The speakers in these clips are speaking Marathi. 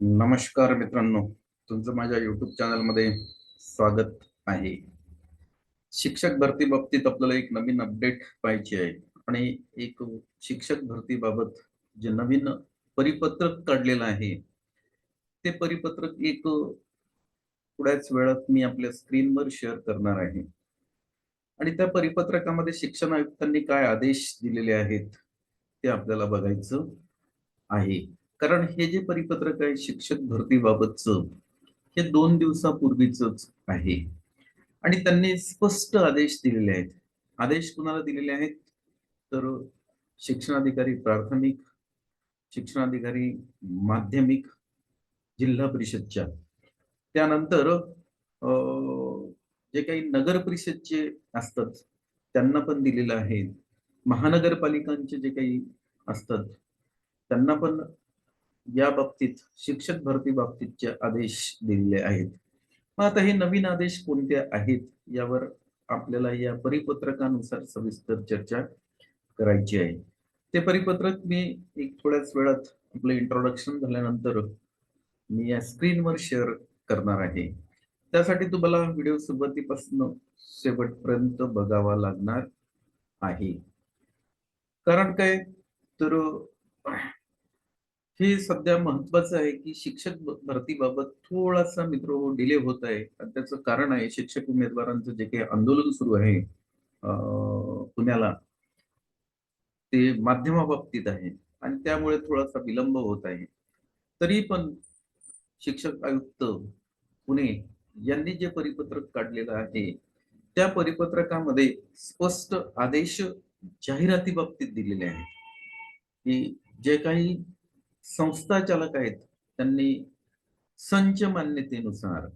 नमस्कार मित्रांनो तुमचं माझ्या युट्यूब चॅनलमध्ये स्वागत आहे. शिक्षक भरती बाबतीत आपल्याला एक नवीन अपडेट पाहिजे आहे आणि एक शिक्षक भरती बाबत जे नवीन परिपत्रक काढलेलं आहे ते परिपत्रक एक थोड्याच वेळात मी आपल्या स्क्रीनवर शेअर करणार आहे. आणि त्या परिपत्रकामध्ये शिक्षण आयुक्तांनी काय आदेश दिलेले आहेत ते आपल्याला बघायचं आहे. कारण हे जे परिपत्रक आहे शिक्षक भरतीबाबतचं हे दोन दिवसापूर्वीच आहे. आणि त्यांनी स्पष्ट आदेश दिलेले आहेत. आदेश कुणाला दिलेले आहेत? तर शिक्षणाधिकारी प्राथमिक शिक्षणाधिकारी माध्यमिक जिल्हा परिषदच्या. त्यानंतर जे काही नगर परिषदचे असतात त्यांना पण दिलेलं आहे. महानगरपालिकांचे जे काही असतात त्यांना पण या बाबतीत शिक्षक भरती बाबतीतचे आदेश दिलेले आहेत. मग आता हे नवीन आदेश कोणते आहेत? यावर आपल्याला या परिपत्रकानुसार सविस्तर चर्चा करायची आहे. ते परिपत्रक मी एक थोड्याच वेळात आपलं इंट्रोडक्शन झाल्यानंतर मी या स्क्रीनवर शेअर करणार आहे. त्यासाठी तुम्हाला व्हिडिओ सुरुवातीपासून शेवटपर्यंत बघावा लागणार आहे. कारण काय? तर हे सध्या महत्वाचं आहे की शिक्षक भरतीबाबत थोडासा मित्र हो डिले होत आहे. आणि त्याचं कारण आहे शिक्षक उमेदवारांचं जे काही आंदोलन सुरू आहे पुण्याला ते माध्यमाबाबतीत आहे. आणि त्यामुळे थोडासा विलंब होत आहे. तरी पण शिक्षक आयुक्त पुणे यांनी जे परिपत्रक काढलेलं आहे त्या परिपत्रकामध्ये स्पष्ट आदेश जाहिराती बाबतीत दिलेले आहेत. की जे काही संस्था चालक आहेत त्यांनी संच मान्यतेनुसार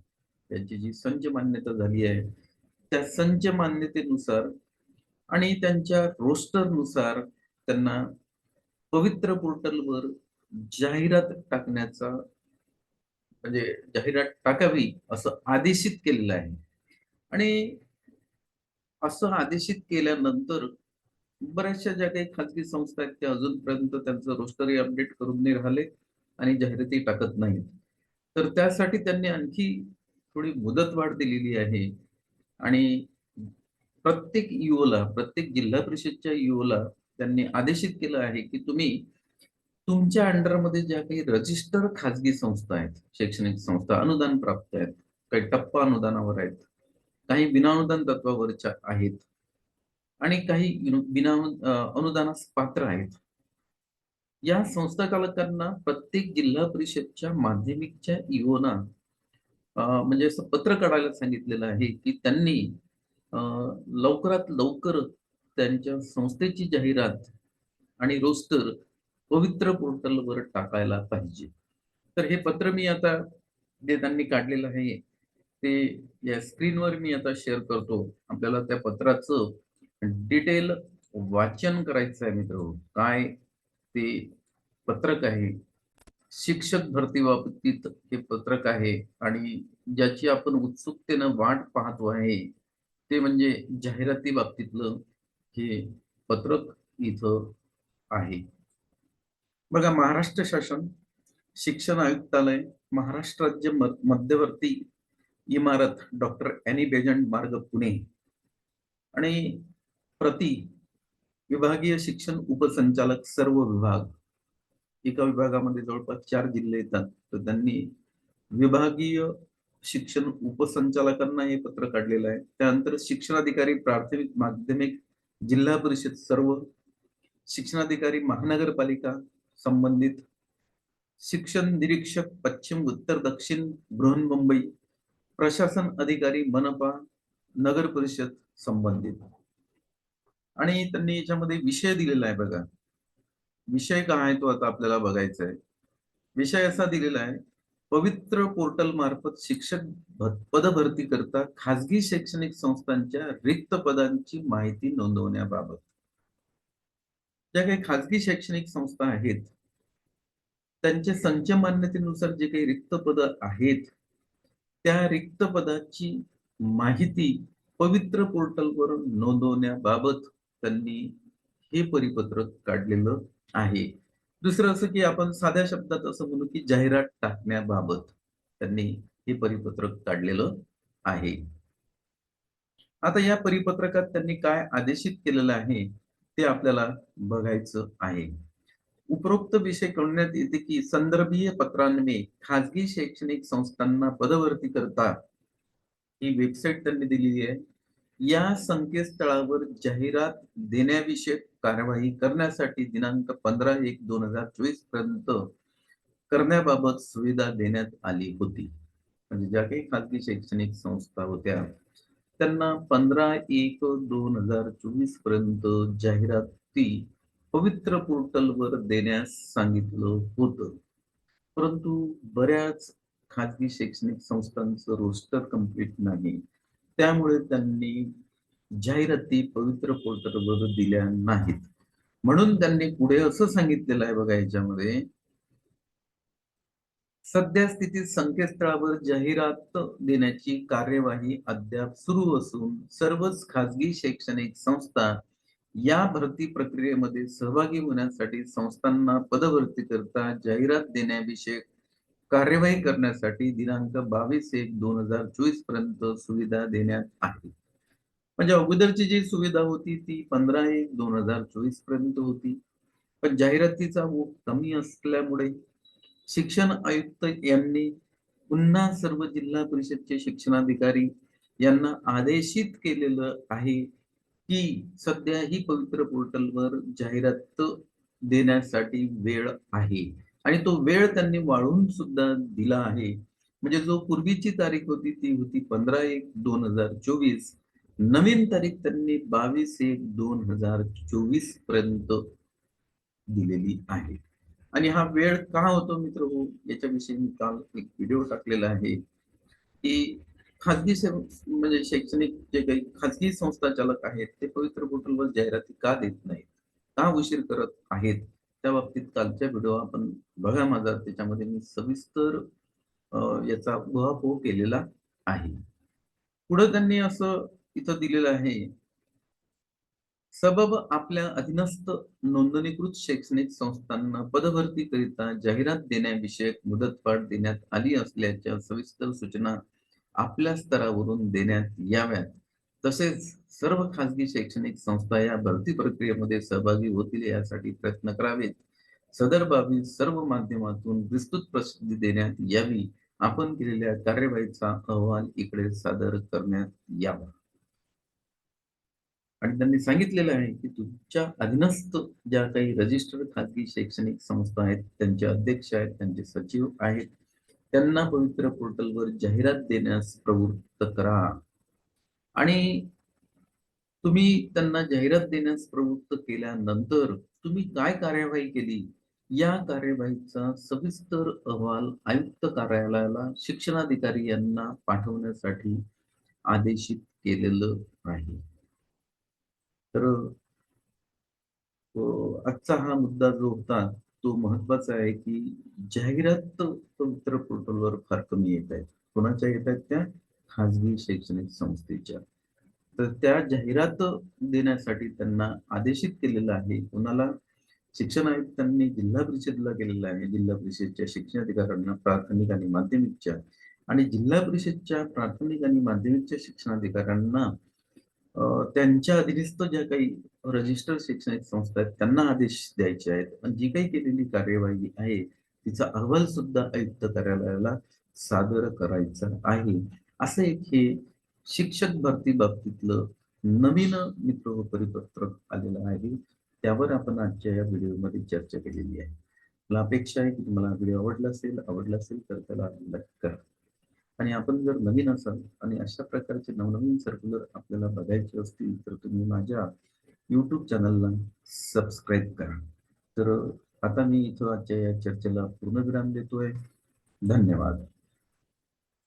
त्यांची जी संच मान्यता झाली आहे त्या संच मान्यतेनुसार आणि त्यांच्या रोस्टरनुसार त्यांना पवित्र पोर्टलवर जाहिरात टाकण्याचा म्हणजे जाहिरात टाकावी असं आदेशित केलेलं आहे. आणि असं आदेशित केल्यानंतर बऱ्याचशा ज्या काही खाजगी संस्था आहेत त्या अजूनपर्यंत त्यांचं रोस्टरी अपडेट करून नाही राहिले आणि जाहिराती टाकत नाहीत. तर त्यासाठी त्यांनी आणखी थोडी मुदतवाढ दिलेली आहे. आणि प्रत्येक युओला प्रत्येक जिल्हा परिषदच्या युओला त्यांनी आदेशित केलं आहे की तुम्ही तुमच्या अंडरमध्ये ज्या काही रजिस्टर खाजगी संस्था आहेत शैक्षणिक संस्था अनुदान प्राप्त आहेत काही टप्पा अनुदानावर आहेत काही विनाअनुदान तत्वावरच्या आहेत आणि काही बिना अनुदानास पात्र आहेत. या संस्था चालकांना प्रत्येक जिल्हा परिषदच्या माध्यमिकच्या इओना म्हणजे असं पत्र काढायला सांगितलेलं आहे की त्यांनी लवकरात लवकर त्यांच्या संस्थेची जाहिरात आणि रोस्टर पवित्र पोर्टलवर टाकायला पाहिजे. तर हे पत्र मी आता जे त्यांनी काढलेलं आहे ते या स्क्रीनवर मी आता शेअर करतो. आपल्याला त्या पत्राचं डिटेल वाचन करायचं आहे मित्र. काय ते पत्रक आहे. शिक्षक भरती बाबतीत हे पत्रक आहे आणि ज्याची आपण उत्सुकतेनं वाट पाहतो आहे ते म्हणजे जाहिराती बाबतीतलं हे पत्रक इथं आहे. बघा महाराष्ट्र शासन शिक्षण आयुक्तालय महाराष्ट्र राज्य मध्यवर्ती इमारत डॉक्टर एनी बेजंट मार्ग पुणे. आणि प्रति विभागीय शिक्षण उपसंचालक सर्व विभाग. एका विभागामध्ये जवळपास चार जिल्हे येतात. तर त्यांनी विभागीय शिक्षण उपसंचालकांना हे पत्र काढलेलं आहे. त्यानंतर शिक्षणाधिकारी प्राथमिक माध्यमिक जिल्हा परिषद सर्व शिक्षणाधिकारी महानगरपालिका संबंधित शिक्षण निरीक्षक पश्चिम उत्तर दक्षिण बृहन्मुंबई प्रशासन अधिकारी मनपा नगर परिषद संबंधित. आणि त्यांनी याच्यामध्ये विषय दिलेला आहे बघा. विषय काय आहे तो आता आपल्याला बघायचा आहे. विषय असा दिलेला आहे पवित्र पोर्टल मार्फत शिक्षक पदभरती करता खाजगी शैक्षणिक संस्थांच्या रिक्त पदांची माहिती नोंदवण्याबाबत. ज्या काही खाजगी शैक्षणिक संस्था आहेत त्यांच्या संच मान्यतेनुसार जे काही रिक्त पद आहेत त्या रिक्त पदाची माहिती पवित्र पोर्टलवर नोंदवण्याबाबत त्यांनी हे परिपत्रक काढलेलं आहे. दुसरं असं की आपण साध्या शब्दात असं म्हणू की जाहिरात टाकण्याबाबत त्यांनी हे परिपत्रक काढलेलं आहे. आता या परिपत्रकात त्यांनी काय आदेशित केलेलं आहे ते आपल्याला बघायचं आहे. उपरोक्त विषय कळण्यात येते की संदर्भीय पत्रांनी खाजगी शैक्षणिक संस्थांना पदभरती करता ही वेबसाईट त्यांनी दिलेली आहे. या संकेतस्थळावर जाहिरात देण्याविषयक कार्यवाही करण्यासाठी दिनांक पंधरा एक दोन हजार चोवीसपर्यंत करण्याबाबत सुविधा देण्यात आली होती. म्हणजे ज्या काही खाजगी शैक्षणिक संस्था होत्या त्यांना पंधरा एक दोन हजार चोवीसपर्यंत जाहिराती पवित्र पोर्टलवर देण्यास सांगितलं होतं. परंतु बऱ्याच खाजगी शैक्षणिक संस्थांचं रोस्टर कंप्लीट नाही. त्यामुळे त्यांनी जाहिराती पवित्र पोर्टलवर दिल्या नाहीत. म्हणून त्यांनी पुढे असं सांगितलेलं आहे बघा याच्यामध्ये सध्या स्थितीत संकेतस्थळावर जाहिरात देण्याची कार्यवाही अद्याप सुरू असून सर्वच खाजगी शैक्षणिक संस्था या भरती प्रक्रियेमध्ये सहभागी होण्यासाठी संस्थांना पदभरती करता जाहिरात देण्याविषयक कार्यवाही करण्यासाठी दिनांक बावीस एक दोन हजार चोवीसपर्यंत सुविधा देण्यात आहे म्हणजे अगोदरची जी सुविधा होती ती पंधरा एक दोन हजार चोवीसपर्यंत होती. पण जाहिरातीचा ओघ कमी असल्यामुळे शिक्षण आयुक्त यांनी पुन्हा सर्व जिल्हा परिषदचे शिक्षणाधिकारी यांना आदेशित केलेलं आहे की सध्या ही पवित्र पोर्टलवर जाहिरात देण्यासाठी वेळ आहे. आणि तो वेळ त्यांनी वाढवून सुद्धा दिला आहे. म्हणजे जो पूर्वीची तारीख होती ती होती पंधरा एक दोन हजार चोवीस. नवीन तारीख त्यांनी बावीस एक दोन हजार चोवीसपर्यंत दिलेली आहे. आणि हा वेळ का होतो मित्र हो? याच्याविषयी मी काल एक व्हिडिओ टाकलेला आहे की खाजगी म्हणजे शैक्षणिक जे काही खाजगी संस्था चालक आहेत ते पवित्र पोर्टलवर जाहिराती का देत नाहीत? का उशीर करत आहेत? त्या बाबतीत कालच्या व्हिडिओ आपण बघा माझा त्याच्यामध्ये मी सविस्तर याचा उहापोह केलेला आहे. पुढे त्यांनी असं इथं दिलेलं आहे सबब आपल्या अधीनस्थ नोंदणीकृत शैक्षणिक संस्थांना पदभरतीकरिता जाहिरात देण्याविषयक मुदतवाढ देण्यात आली असल्याच्या सविस्तर सूचना आपल्या स्तरावरून देण्यात याव्यात. तसेच सर्व खासगी शैक्षणिक संस्था या भरती प्रक्रियेमध्ये सहभागी होतील यासाठी प्रयत्न करावेत. सदर बाबी सर्व माध्यमातून विस्तृत प्रसिद्धी देण्यात यावी. आपण केलेल्या कार्यवाहीचा अहवाल इकडे सादर करण्यात यावा. आणि त्यांनी सांगितलेलं आहे की तुमच्या अधीनस्थ ज्या काही रजिस्टर्ड खाजगी शैक्षणिक संस्था आहेत त्यांचे अध्यक्ष आहेत त्यांचे सचिव आहेत त्यांना पवित्र पोर्टलवर जाहिरात देण्यास प्रवृत्त करा. आणि तुम्ही त्यांना जाहिरात देण्यास प्रवृत्त केल्यानंतर तुम्ही काय कार्यवाही केली? या कार्यवाहीचा सविस्तर अहवाल आयुक्त कार्यालयाला शिक्षणाधिकारी यांना पाठवण्यासाठी आदेशित केलेलं आहे. तर आजचा हा मुद्दा जो होता तो महत्त्वाचा आहे की जाहिरात पवित्र पोर्टलवर फार कमी येत आहेत. कोणाच्या येत आहेत त्या? खाजगी शैक्षणिक संस्थेच्या. तर त्या जाहिरात देण्यासाठी त्यांना आदेशित केलेलं आहे. कोणाला? शिक्षण आयुक्तांनी जिल्हा परिषदला केलेलं आहे. जिल्हा परिषदच्या शिक्षणाधिकाऱ्यांना प्राथमिक आणि माध्यमिकच्या आणि जिल्हा परिषदच्या प्राथमिक आणि माध्यमिकच्या शिक्षणाधिकाऱ्यांना त्यांच्या अधीनस्थ ज्या काही रजिस्टर शैक्षणिक संस्था आहेत त्यांना आदेश द्यायचे आहेत. आणि जी काही केलेली कार्यवाही आहे तिचा अहवाल सुद्धा आयुक्त कार्यालयाला सादर करायचा आहे. असं एक हे शिक्षक भरती बाबतीतलं नवीन मित्र परिपत्रक आलेलं आहे. त्यावर आपण आजच्या या व्हिडिओमध्ये चर्चा केलेली आहे. मला अपेक्षा आहे की तुम्हाला व्हिडिओ आवडला असेल आवडला असेल तर त्याला लाईक करा. आणि आपण जर नवीन असाल आणि अशा प्रकारचे नवनवीन सर्क्युलर आपल्याला बघायचे असतील तर तुम्ही माझ्या युट्यूब चॅनलला सबस्क्राईब करा. तर आता मी इथं आजच्या या चर्चेला पूर्णविराम देतोय. धन्यवाद.